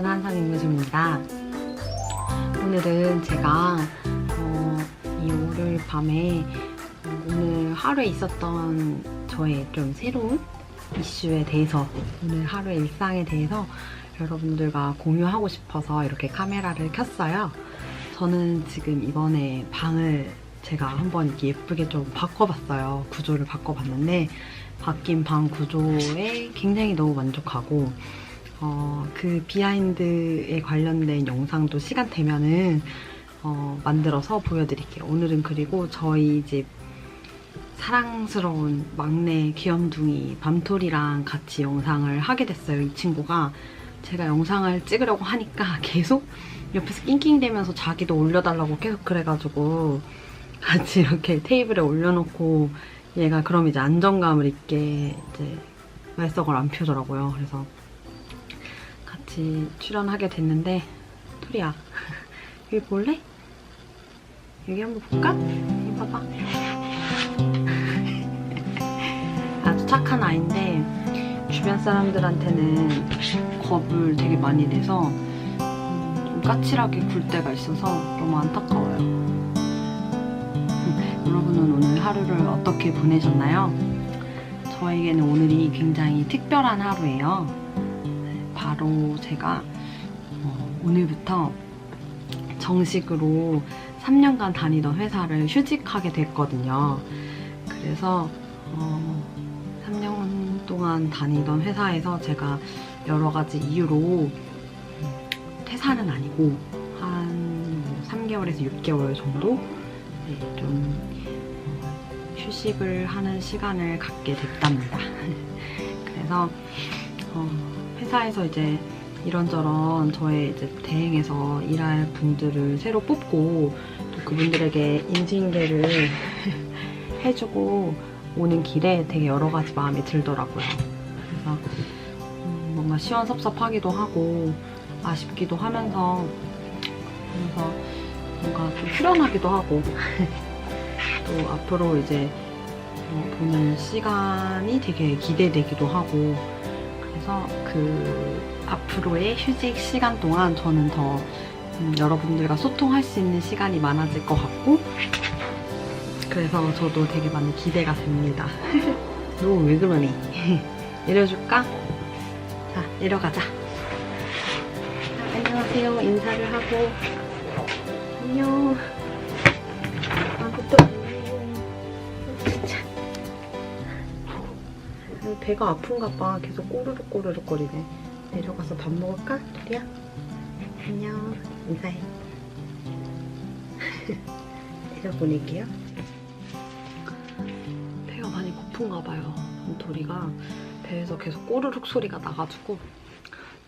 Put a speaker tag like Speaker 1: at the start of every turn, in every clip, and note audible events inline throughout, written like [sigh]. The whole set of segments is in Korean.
Speaker 1: 저는 한상 임무주입니다. 오늘은 제가 어, 이 월요일 밤에 어, 오늘 하루에 있었던 저의 좀 새로운 이슈에 대해서 오늘 하루의 일상에 대해서 여러분들과 공유하고 싶어서 이렇게 카메라를 켰어요. 저는 지금 이번에 방을 제가 한번 이렇게 예쁘게 좀 바꿔봤어요. 구조를 바꿔봤는데 바뀐 방 구조에 굉장히 너무 만족하고 어, 그 비하인드에 관련된 영상도 시간 되면은 어, 만들어서 보여드릴게요. 오늘은 그리고 저희 집 사랑스러운 막내 귀염둥이 밤토리랑 같이 영상을 하게 됐어요. 이 친구가 제가 영상을 찍으려고 하니까 [laughs] 계속 옆에서 낑낑대면서 자기도 올려달라고 계속 그래가지고 같이 이렇게 테이블에 올려놓고 얘가 그럼 이제 안정감을 있게 이제 말썽을 안 펴더라고요. 그래서 같이 출연하게 됐는데 토리야 [laughs] 여기 볼래? 여기 한번 볼까? 여기 봐봐. [laughs] 아주 착한 아이인데 주변 사람들한테는 겁을 되게 많이 내서 음, 좀 까칠하게 굴 때가 있어서 너무 안타까워요. 음, 여러분은 오늘 하루를 어떻게 보내셨나요? 저에게는 오늘이 굉장히 특별한 하루예요. 네, 바로 제가 어, 오늘부터 정식으로 3년간 다니던 회사를 휴직하게 됐거든요. 그래서 어, 3년 동안 다니던 회사에서 제가 여러 가지 이유로 음, 퇴사는 아니고 한 3개월에서 6개월 정도 네, 좀 어, 휴식을 하는 시간을 갖게 됐답니다. [laughs] 그래서 어, 회사에서 이제 이런저런 저의 이제 대행에서 일할 분들을 새로 뽑고 또 그분들에게 인수인계를 [laughs] 해주고 오는 길에 되게 여러 가지 마음이 들더라고요. 그래서 음, 뭔가 시원섭섭하기도 하고 아쉽기도 하면서 그래서 뭔가 좀 후련하기도 하고 [laughs] 또 앞으로 이제 어, 보는 시간이 되게 기대되기도 하고 그래서 그 앞으로의 휴직 시간 동안 저는 더 음, 여러분들과 소통할 수 있는 시간이 많아질 것 같고 그래서 저도 되게 많이 기대가 됩니다. [laughs] 너 왜 그러니? [laughs] 내려줄까? 자, 내려가자. 자, 안녕하세요. 인사를 하고. 안녕. 아, 배가 아픈가 봐. 계속 꼬르륵 꼬르륵 거리네. 내려가서 밥 먹을까? 둘이야? 안녕. 인사해. [laughs] 내려보낼게요. 배가 많이 고픈가 봐요. 도리가 배에서 계속 꼬르륵 소리가 나가지고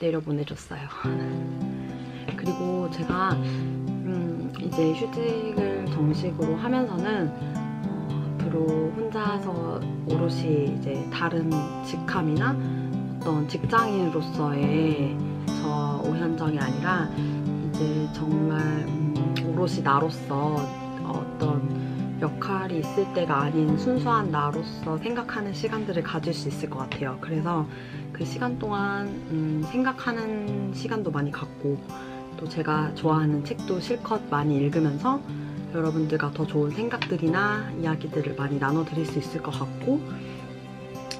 Speaker 1: 내려보내줬어요. [laughs] 그리고 제가 음, 이제 휴직을 정식으로 하면서는 어, 혼자서 오롯이 이제 다른 직함이나 어떤 직장인으로서의 저 오현정이 아니라 이제 정말 음, 오롯이 나로서 어떤 역할이 있을 때가 아닌 순수한 나로서 생각하는 시간들을 가질 수 있을 것 같아요. 그래서 그 시간 동안 음, 생각하는 시간도 많이 갖고 또 제가 좋아하는 책도 실컷 많이 읽으면서 여러분들과 더 좋은 생각들이나 이야기들을 많이 나눠드릴 수 있을 것 같고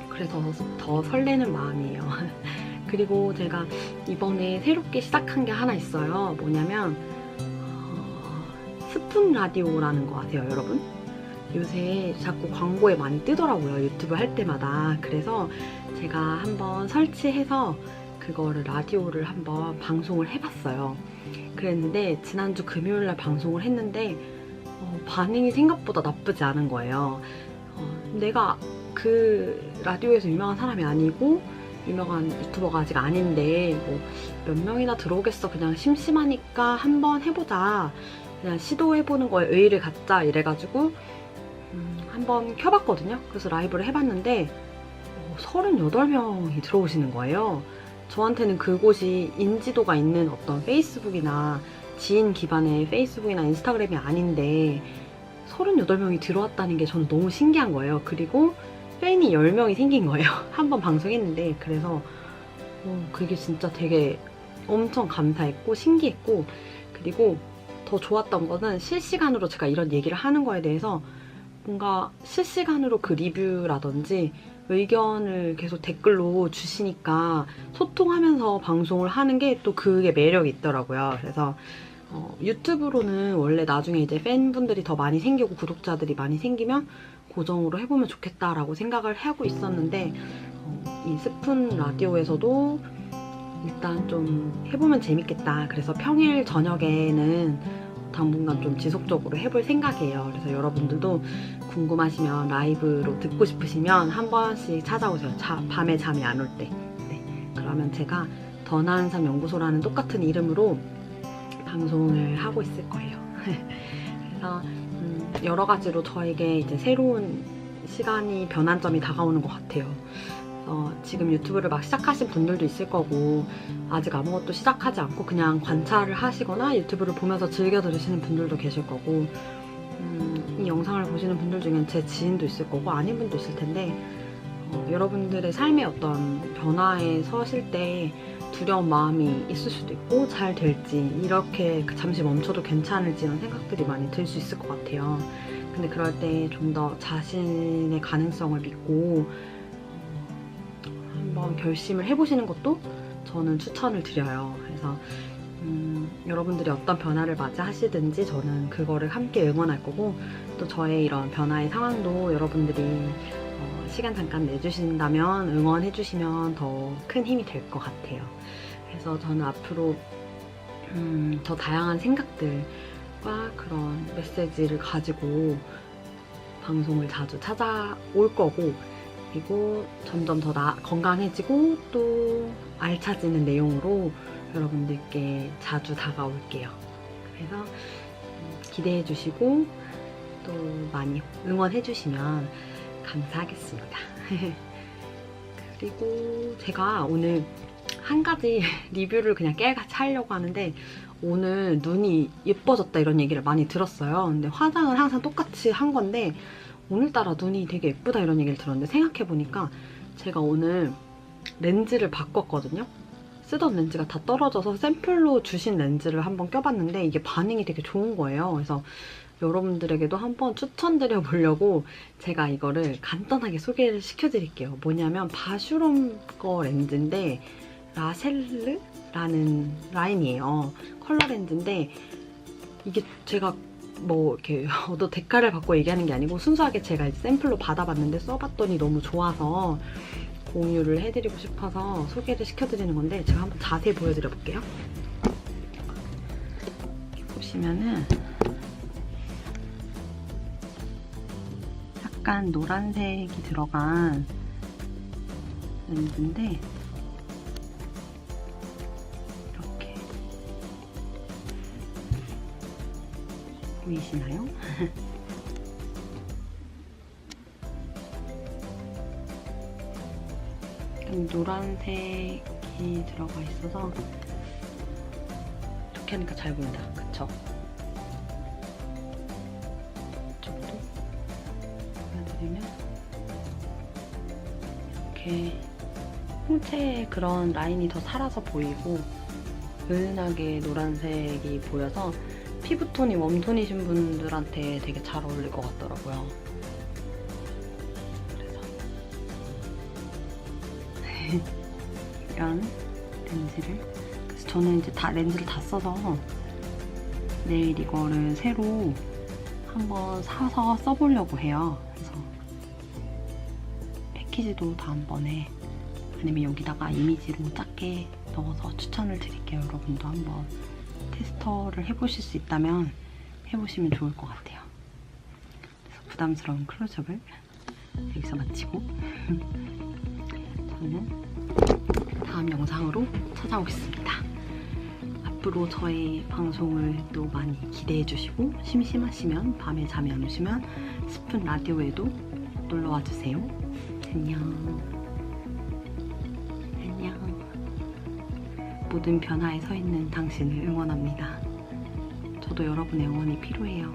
Speaker 1: 그래서 더 설레는 마음이에요. [laughs] 그리고 제가 이번에 새롭게 시작한 게 하나 있어요. 뭐냐면 어, 스푼 라디오라는 거 아세요, 여러분? 요새 자꾸 광고에 많이 뜨더라고요, 유튜브 할 때마다. 그래서 제가 한번 설치해서 그거를 라디오를 한번 방송을 해봤어요. 그랬는데 지난주 금요일날 방송을 했는데 어, 반응이 생각보다 나쁘지 않은 거예요. 어, 내가 그 라디오에서 유명한 사람이 아니고 유명한 유튜버가 아직 아닌데 뭐 몇 명이나 들어오겠어. 그냥 심심하니까 한번 해보자. 그냥 시도해보는 거에 의의를 갖자 이래가지고 음, 한번 켜봤거든요. 그래서 라이브를 해봤는데 어, 38명이 들어오시는 거예요. 저한테는 그곳이 인지도가 있는 어떤 페이스북이나 지인 기반의 페이스북이나 인스타그램이 아닌데 38명이 들어왔다는 게 저는 너무 신기한 거예요 그리고 팬이 10명이 생긴 거예요 [laughs] 한 번 방송했는데 그래서 어, 그게 진짜 되게 엄청 감사했고 신기했고 그리고 더 좋았던 거는 실시간으로 제가 이런 얘기를 하는 거에 대해서 뭔가 실시간으로 그 리뷰라든지 의견을 계속 댓글로 주시니까 소통하면서 방송을 하는 게 또 그게 매력이 있더라고요. 그래서 어, 유튜브로는 원래 나중에 이제 팬분들이 더 많이 생기고 구독자들이 많이 생기면 고정으로 해보면 좋겠다라고 생각을 하고 있었는데 어, 이 스푼 라디오에서도 일단 좀 해보면 재밌겠다. 그래서 평일 저녁에는 당분간 좀 지속적으로 해볼 생각이에요. 그래서 여러분들도 궁금하시면 라이브로 듣고 싶으시면 한 번씩 찾아오세요. 자, 밤에 잠이 안 올 때. 네. 그러면 제가 더 나은 삶 연구소라는 똑같은 이름으로 방송을 하고 있을 거예요. [laughs] 그래서 음, 여러 가지로 저에게 이제 새로운 시간이 변환점이 다가오는 것 같아요. 어, 지금 유튜브를 막 시작하신 분들도 있을 거고 아직 아무것도 시작하지 않고 그냥 관찰을 하시거나 유튜브를 보면서 즐겨 들으시는 분들도 계실 거고 음, 이 영상을 보시는 분들 중엔 제 지인도 있을 거고 아닌 분도 있을 텐데 어, 여러분들의 삶의 어떤 변화에 서실 때 두려운 마음이 있을 수도 있고 잘 될지 이렇게 잠시 멈춰도 괜찮을지 이런 생각들이 많이 들 수 있을 것 같아요. 근데 그럴 때 좀 더 자신의 가능성을 믿고 어, 한번 결심을 해보시는 것도 저는 추천을 드려요. 그래서 음, 여러분들이 어떤 변화를 맞이하시든지 저는 그거를 함께 응원할 거고 또 저의 이런 변화의 상황도 여러분들이 어, 시간 잠깐 내주신다면 응원해주시면 더 큰 힘이 될 것 같아요. 그래서 저는 앞으로 음, 더 다양한 생각들과 그런 메시지를 가지고 방송을 자주 찾아올 거고 그리고 점점 더 나, 건강해지고 또 알차지는 내용으로 여러분들께 자주 다가올게요. 그래서 음, 기대해 주시고 또 많이 응원해 주시면 감사하겠습니다. [laughs] 그리고 제가 오늘 한 가지 [laughs] 리뷰를 그냥 깨같이 하려고 하는데 오늘 눈이 예뻐졌다 이런 얘기를 많이 들었어요. 근데 화장은 항상 똑같이 한 건데 오늘따라 눈이 되게 예쁘다 이런 얘기를 들었는데 생각해보니까 제가 오늘 렌즈를 바꿨거든요. 쓰던 렌즈가 다 떨어져서 샘플로 주신 렌즈를 한번 껴봤는데 이게 반응이 되게 좋은 거예요. 그래서 여러분들에게도 한번 추천드려 보려고 제가 이거를 간단하게 소개를 시켜드릴게요. 뭐냐면 바슈롬 거 렌즈인데 라셀르라는 라인이에요. 컬러 렌즈인데 이게 제가 뭐 이렇게 얻어 대가를 받고 얘기하는 게 아니고 순수하게 제가 샘플로 받아봤는데 써봤더니 너무 좋아서 공유를 해드리고 싶어서 소개를 시켜드리는 건데 제가 한번 자세히 보여드려 볼게요. 보시면은 약간 노란색이 들어간 렌즈인데 이렇게 보이시나요? [laughs] 노란색이 들어가 있어서 이렇게 하니까 잘 보인다. 그쵸? 홍채의 그런 라인이 더 살아서 보이고 은은하게 노란색이 보여서 피부톤이 웜톤이신 분들한테 되게 잘 어울릴 것 같더라고요. 그래서 [laughs] 이런 렌즈를 그래서 저는 이제 다 렌즈를 다 써서 내일 이거를 새로 한번 사서 써보려고 해요. 그래서 패키지도 다음번에 아니면 여기다가 이미지로 작게 넣어서 추천을 드릴게요. 여러분도 한번 테스터를 해보실 수 있다면 해보시면 좋을 것 같아요. 그래서 부담스러운 클로즈업을 여기서 마치고 [laughs] 저는 다음 영상으로 찾아오겠습니다. 앞으로 저의 방송을 또 많이 기대해 주시고 심심하시면 밤에 잠이 안 오시면 스푼 라디오에도 놀러와 주세요. 안녕. 모든 변화에 서 있는 당신을 응원합니다. 저도 여러분의 응원이 필요해요.